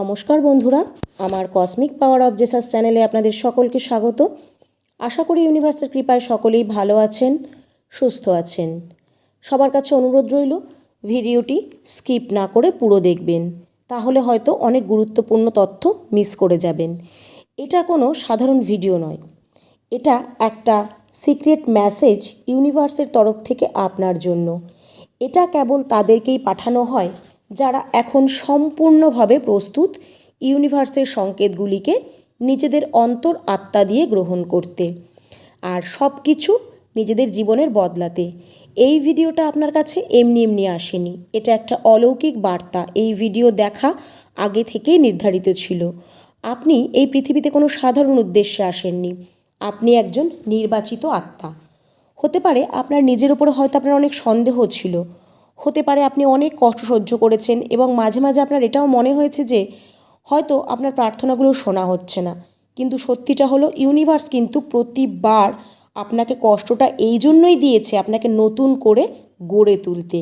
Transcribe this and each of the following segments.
নমস্কার বন্ধুরা, আমার কসমিক পাওয়ার অব জেসাস চ্যানেলে আপনাদের সকলকে স্বাগত। আশা করি ইউনিভার্সের কৃপায় সকলেই ভালো আছেন, সুস্থ আছেন। সবার কাছে অনুরোধ রইল, ভিডিওটি স্কিপ না করে পুরো দেখবেন, তাহলে হয়তো অনেক গুরুত্বপূর্ণ তথ্য মিস করে যাবেন। এটা কোনো সাধারণ ভিডিও নয়, এটা একটা সিক্রেট মেসেজ ইউনিভার্সের তরফ থেকে আপনার জন্য। এটা কেবল তাদেরকেই পাঠানো হয় যারা এখন সম্পূর্ণভাবে প্রস্তুত ইউনিভার্সের সংকেতগুলিকে নিজেদের অন্তর আত্মা দিয়ে গ্রহণ করতে আর সব কিছু নিজেদের জীবনের বদলাতে। এই ভিডিওটা আপনার কাছে এমনি এমনি আসেনি। এটা একটা অলৌকিক বার্তা। এই ভিডিও দেখা আগে থেকেই নির্ধারিত ছিল। আপনি এই পৃথিবীতে কোনো সাধারণ উদ্দেশ্যে আসেননি। আপনি একজন নির্বাচিত আত্মা। হতে পারে আপনার নিজের উপরে হয়তো আপনার অনেক সন্দেহ ছিল। হতে পারে আপনি অনেক কষ্ট সহ্য করেছেন এবং মাঝে মাঝে আপনার এটাও মনে হয়েছে যে হয়তো আপনার প্রার্থনাগুলো শোনা হচ্ছে না। কিন্তু সত্যিটা হলো ইউনিভার্স কিন্তু প্রতিবার আপনাকে কষ্টটা এই জন্যই দিয়েছে আপনাকে নতুন করে গড়ে তুলতে।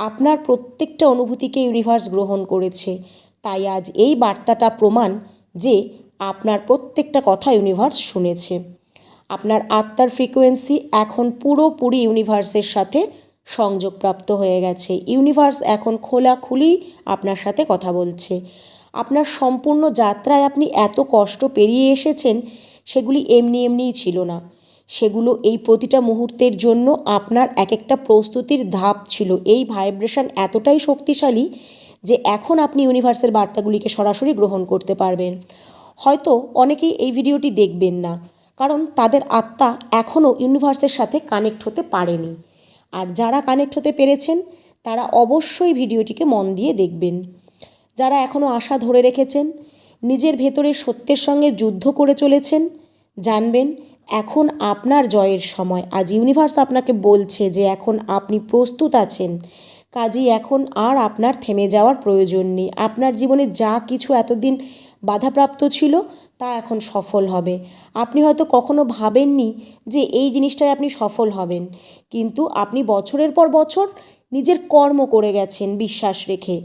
আপনার প্রত্যেকটা অনুভূতিকে ইউনিভার্স গ্রহণ করেছে। তাই আজ এই বার্তাটা প্রমাণ যে আপনার প্রত্যেকটা কথা ইউনিভার্স শুনেছে। আপনার আত্মার ফ্রিকোয়েন্সি এখন পুরোপুরি ইউনিভার্সের সাথে সংযোগপ্রাপ্ত হয়ে গেছে। ইউনিভার্স এখন খোলাখুলি আপনার সাথে কথা বলছে। আপনার সম্পূর্ণ যাত্রায় আপনি এত কষ্ট পেরিয়ে এসেছেন, সেগুলি এমনি এমনিই ছিল না। সেগুলো এই প্রতিটা মুহূর্তের জন্য আপনার এক একটা প্রস্তুতির ধাপ ছিল। এই ভাইব্রেশন এতটাই শক্তিশালী যে এখন আপনি ইউনিভার্সের বার্তাগুলিকে সরাসরি গ্রহণ করতে পারবেন। হয়তো অনেকেই এই ভিডিওটি দেখবেন না, কারণ তাদের আত্মা এখনও ইউনিভার্সের সাথে কানেক্ট হতে পারেনি। আর যারা কানেক্ট হতে পেরেছেন, তারা অবশ্যই ভিডিওটিকে মন দিয়ে দেখবেন। যারা এখনও আশা ধরে রেখেছেন, নিজের ভেতরে সত্যের সঙ্গে যুদ্ধ করে চলেছেন, জানবেন এখন আপনার জয়ের সময়। আজ ইউনিভার্স আপনাকে বলছে যে এখন আপনি প্রস্তুত আছেন। কাজেই এখন আর আপনার থেমে যাওয়ার প্রয়োজন নেই। আপনার জীবনে যা কিছু এতদিন বাধাপ্রাপ্ত ছিল, তা এখন সফল হবে। আপনি হয়তো কখনো ভাবেননি যে এই জিনিসটায় আপনি সফল হবেন, কিন্তু আপনি বছরের পর বছর নিজের কর্ম করে গেছেন বিশ্বাস রেখে।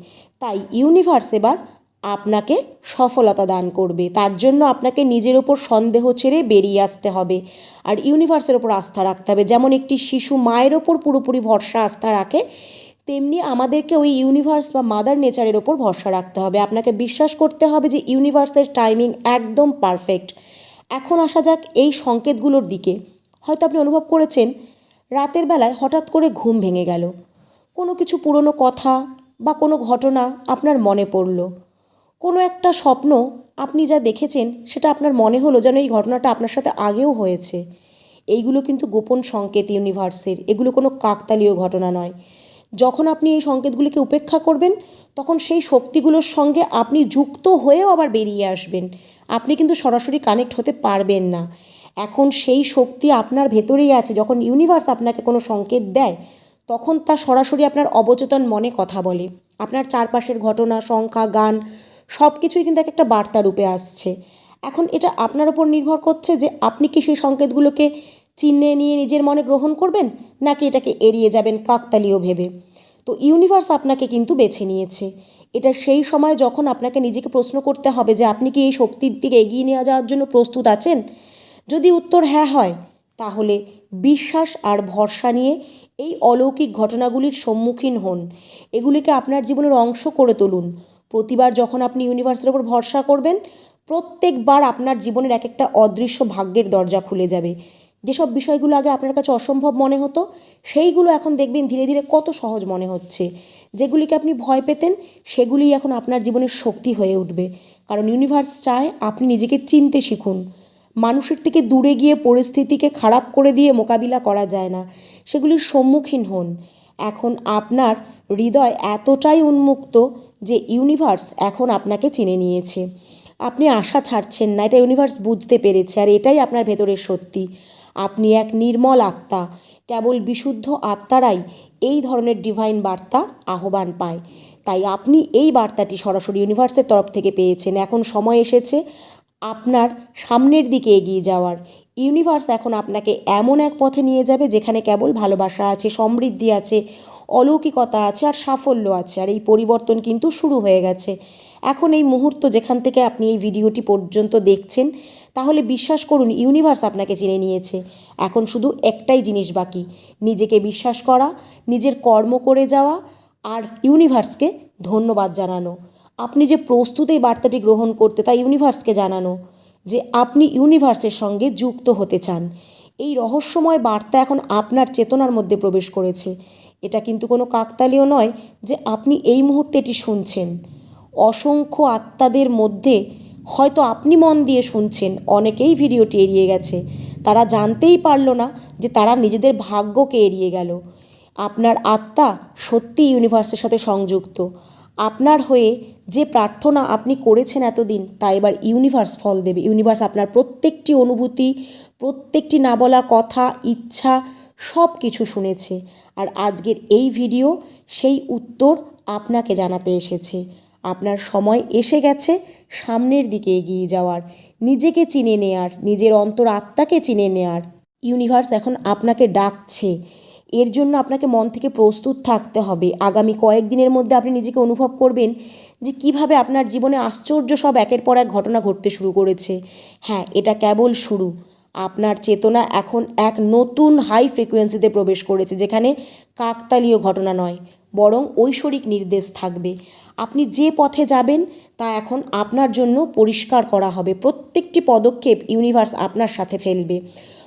তাই ইউনিভার্স এবার আপনাকে সফলতা দান করবে। তার জন্য আপনাকে নিজের ওপর সন্দেহ ছেড়ে বেরিয়ে আসতে হবে। আর ইউনিভার্সের ওপর আস্থা রাখতে হবে। যেমন একটি শিশু মায়ের ওপর পুরোপুরি ভরসা, আস্থা রাখে তেমনি আমাদেরকে ওই ইউনিভার্স বা মাদার নেচারের ওপর ভরসা রাখতে হবে। আপনাকে বিশ্বাস করতে হবে যে ইউনিভার্সের টাইমিং একদম পারফেক্ট এখন আসা যাক এই সংকেতগুলোর দিকে। হয়তো আপনি অনুভব করেছেন, রাতের বেলায় হঠাৎ করে ঘুম ভেঙে গেল। কোনো কিছু পুরনো কথা বা কোনো ঘটনা আপনার মনে পড়ল। কোনো একটা স্বপ্ন আপনি যা দেখেছেন, সেটা আপনার মনে হলো যেন এই ঘটনাটা আপনার সাথে আগেও হয়েছে। এইগুলো কিন্তু গোপন সংকেত ইউনিভার্সের এগুলো কোনো কাকতালীয় ঘটনা নয়। যখন আপনি এই সংকেতগুলিকে উপেক্ষা করবেন, তখন সেই শক্তিগুলোর সঙ্গে আপনি যুক্ত হয়েও আবার বেরিয়ে আসবেন। আপনি কিন্তু সরাসরি কানেক্ট হতে পারবেন না। এখন সেই শক্তি আপনার ভেতরেই আছে। যখন ইউনিভার্স আপনাকে কোনো সংকেত দেয়, তখন তা সরাসরি আপনার অবচেতন মনে কথা বলে। আপনার চারপাশের ঘটনা, সংখ্যা, গান সব কিছুই কিন্তু এক একটা বার্তা রূপে আসছে। এখন এটা আপনার ওপর নির্ভর করছে যে আপনি কি সেই সংকেতগুলোকে চিহ্নে নিয়ে নিজের মনে গ্রহণ করবেন, নাকি এটাকে এড়িয়ে যাবেন কাকতালীয় ভেবে? তো ইউনিভার্স আপনাকে কিন্তু বেছে নিয়েছে। এটা সেই সময় যখন আপনাকে নিজেকে প্রশ্ন করতে হবে যে, আপনি কি এই শক্তির দিকে এগিয়ে নিয়ে যাওয়ার জন্য প্রস্তুত আছেন? যদি উত্তর হ্যাঁ হয়, তাহলে বিশ্বাস আর ভরসা নিয়ে এই অলৌকিক ঘটনাগুলির সম্মুখীন হন। এগুলিকে আপনার জীবনের অংশ করে তুলুন। প্রতিবার যখন আপনি ইউনিভার্সের ওপর ভরসা করবেন, প্রত্যেকবার আপনার জীবনের এক একটা অদৃশ্য ভাগ্যের দরজা খুলে যাবে। যেসব বিষয়গুলো আগে আপনার কাছে অসম্ভব মনে হতো, সেইগুলো এখন দেখবেন ধীরে ধীরে কত সহজ মনে হচ্ছে। যেগুলিকে আপনি ভয় পেতেন, সেগুলিই এখন আপনার জীবনের শক্তি হয়ে উঠবে। কারণ ইউনিভার্স চায় আপনি নিজেকে চিনতে শিখুন। মানুষের থেকে দূরে গিয়ে পরিস্থিতিকে খারাপ করে দিয়ে মোকাবিলা করা যায় না। সেগুলির সম্মুখীন হন। এখন আপনার হৃদয় এতটাই উন্মুক্ত যে ইউনিভার্স এখন আপনাকে চিনে নিয়েছে। আপনি আশা ছাড়ছেন না, এটা ইউনিভার্স বুঝতে পেরেছে, আর এটাই আপনার ভেতরের সত্যি আপনি এক নির্মল আত্মা। কেবল বিশুদ্ধ আত্মারাই এই ধরনের ডিভাইন বার্তা আহ্বান পায়। তাই আপনি এই বার্তাটি সরাসরি ইউনিভার্সের তরফ থেকে পেয়েছেন। এখন সময় এসেছে আপনার সামনের দিকে এগিয়ে যাওয়ার। ইউনিভার্স এখন আপনাকে এমন এক পথে নিয়ে যাবে যেখানে কেবল ভালোবাসা আছে, সমৃদ্ধি আছে, অলৌকিকতা আছে আর সাফল্য আছে। আর এই পরিবর্তন কিন্তু শুরু হয়ে গেছে। এখন এই মুহূর্ত যেখান থেকে আপনি এই ভিডিওটি পর্যন্ত দেখছেন তাহলে বিশ্বাস করুন ইউনিভার্স আপনাকে চিনে নিয়েছে। এখন শুধু একটাই জিনিস বাকি, নিজেকে বিশ্বাস করা, নিজের কর্ম করে যাওয়া আর ইউনিভার্সকে ধন্যবাদ জানানো। আপনি যে প্রস্তুত এই বার্তাটি গ্রহণ করতে, তা ইউনিভার্সকে জানানো যে আপনি ইউনিভার্সের সঙ্গে যুক্ত হতে চান। এই রহস্যময় বার্তা এখন আপনার চেতনার মধ্যে প্রবেশ করেছে। এটা কিন্তু কোনো কাকতালীয় নয় যে আপনি এই মুহূর্তে এটি শুনছেন। অসংখ্য আত্মাদের মধ্যে হয়তো আপনি মন দিয়ে শুনছেন, অনেকেই ভিডিওটি এড়িয়ে গেছে। তারা জানতেই পারল না যে তারা নিজেদের ভাগ্যকে এড়িয়ে গেল। আপনার আত্মা সত্যি ইউনিভার্সের সাথে সংযুক্ত। আপনার হয়ে যে প্রার্থনা আপনি করেছেন এতদিন, তা এবার ইউনিভার্স ফল দেবে। ইউনিভার্স আপনার প্রত্যেকটি অনুভূতি, প্রত্যেকটি না বলা কথা, ইচ্ছা সব কিছু শুনেছে। আর আজকের এই ভিডিও সেই উত্তর আপনাকে জানাতে এসেছে। আপনার সময় এসে গেছে, সামনের দিকে এগিয়ে যাওয়ার। নিজেকে চিনে নেয়ার, নিজের অন্তর আত্মাকে চিনে নেয়ার। ইউনিভার্স এখন আপনাকে ডাকছে। এর জন্য আপনাকে মন থেকে প্রস্তুত থাকতে হবে। আগামী কয়েকদিনের মধ্যে আপনি নিজেকে অনুভব করবেন যে কীভাবে আপনার জীবনে আশ্চর্য সব একের পর এক ঘটনা ঘটতে শুরু করেছে। হ্যাঁ এটা কেবল শুরু। আপনার চেতনা এখন এক নতুন হাই ফ্রিকোয়েন্সিতে প্রবেশ করেছে, যেখানে কাকতালীয় ঘটনা নয়, বরং ঐশ্বরিক নির্দেশ থাকবে। আপনি যে পথে যাবেন তা এখন আপনার জন্য পরিষ্কার করা হবে। প্রত্যেকটি পদক্ষেপ ইউনিভার্স আপনার সাথে ফেলবে।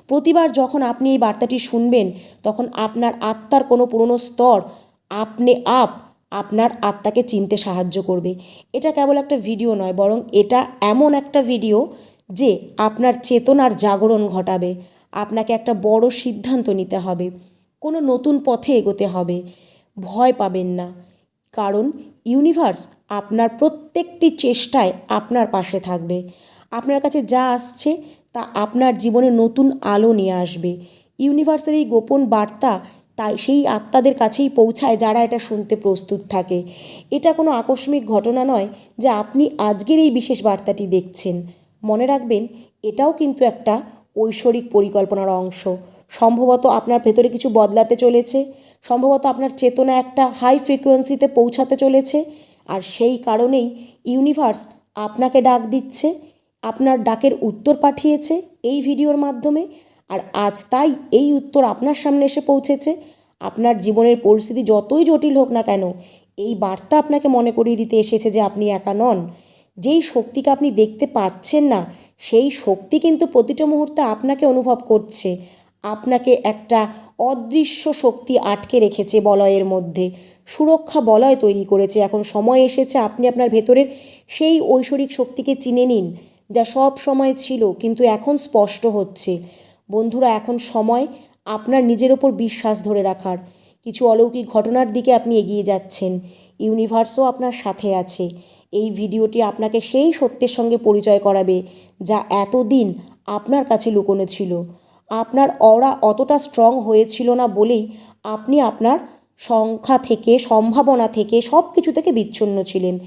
প্রতিবার যখন আপনি এই বার্তাটি শুনবেন, তখন আপনার আত্মার কোনো পুরনো স্তর আপনি আপ আপনার আত্মাকে চিনতে সাহায্য করবে। এটা কেবল একটা ভিডিও নয়, বরং এটা এমন একটা ভিডিও যে আপনার চেতনার জাগরণ ঘটাবে। আপনাকে একটা বড় সিদ্ধান্ত নিতে হবে। কোনো নতুন পথে এগোতে হবে। ভয় পাবেন না। কারণ ইউনিভার্স আপনার প্রত্যেকটি চেষ্টায় আপনার পাশে থাকবে। আপনার কাছে যা আসছে তা আপনার জীবনে নতুন আলো নিয়ে আসবে। ইউনিভার্সের এই গোপন বার্তা তাই সেই আত্মাদের কাছেই পৌঁছায় যারা এটা শুনতে প্রস্তুত থাকে। এটা কোনো আকস্মিক ঘটনা নয় যে আপনি আজকের এই বিশেষ বার্তাটি দেখছেন। মনে রাখবেন, এটাও কিন্তু একটা ঐশ্বরিক পরিকল্পনার অংশ। সম্ভবত আপনার ভেতরে কিছু বদলাতে চলেছে। সম্ভবত আপনার চেতনা একটা হাই ফ্রিকোয়েন্সিতে পৌঁছাতে চলেছে। আর সেই কারণেই ইউনিভার্স আপনাকে ডাক দিচ্ছে, আপনার ডাকের উত্তর পাঠিয়েছে এই ভিডিওর মাধ্যমে। আর আজ তাই এই উত্তর আপনার সামনে এসে পৌঁছেছে। আপনার জীবনের পরিস্থিতি যতই জটিল হোক না কেন, এই বার্তা আপনাকে মনে করিয়ে দিতে এসেছে যে আপনি একা নন। যেই শক্তিকে আপনি দেখতে পাচ্ছেন না, সেই শক্তি কিন্তু প্রতিটা মুহূর্তে আপনাকে অনুভব করছে। আপনাকে একটা অদৃশ্য শক্তি আটকে রেখেছে বলয়ের মধ্যে। সুরক্ষা বলয় তৈরি করেছে। এখন সময় এসেছে, আপনি আপনার ভেতরের সেই ঐশ্বরিক শক্তিকে চিনে নিন, যা সব সময় ছিল, কিন্তু এখন স্পষ্ট হচ্ছে। বন্ধুরা, এখন সময় আপনার নিজের ওপর বিশ্বাস ধরে রাখার। কিছু অলৌকিক ঘটনার দিকে আপনি এগিয়ে যাচ্ছেন। ইউনিভার্সও আপনার সাথে আছে। এই ভিডিওটি আপনাকে সেই সত্যের সঙ্গে পরিচয় করাবে, যা এতদিন আপনার কাছে লুকোনো ছিল। আপনার অরা অতটা স্ট্রং হয়েছিল না বলেই আপনি আপনার সংখ্যা থেকে, সম্ভাবনা থেকে সব কিছু থেকে বিচ্ছিন্ন ছিলেন।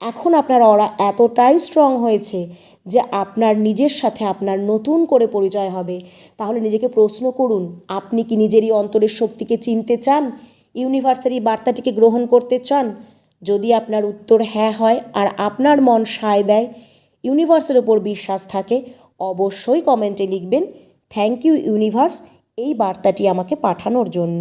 এখন আপনার অরা এতটাই স্ট্রং হয়েছে যে আপনার নিজের সাথে আপনার নতুন করে পরিচয় হবে। তাহলে নিজেকে প্রশ্ন করুন, আপনি কি নিজেরই অন্তরের শক্তিকে চিনতে চান? ইউনিভার্সারি বার্তাটিকে গ্রহণ করতে চান? যদি আপনার উত্তর হ্যাঁ হয় আর আপনার মন সায় দেয়, ইউনিভার্সের ওপর বিশ্বাস থাকে, অবশ্যই কমেন্টে লিখবেন। থ্যাংক ইউ ইউনিভার্স এই বার্তাটি আমাকে পাঠানোর জন্য।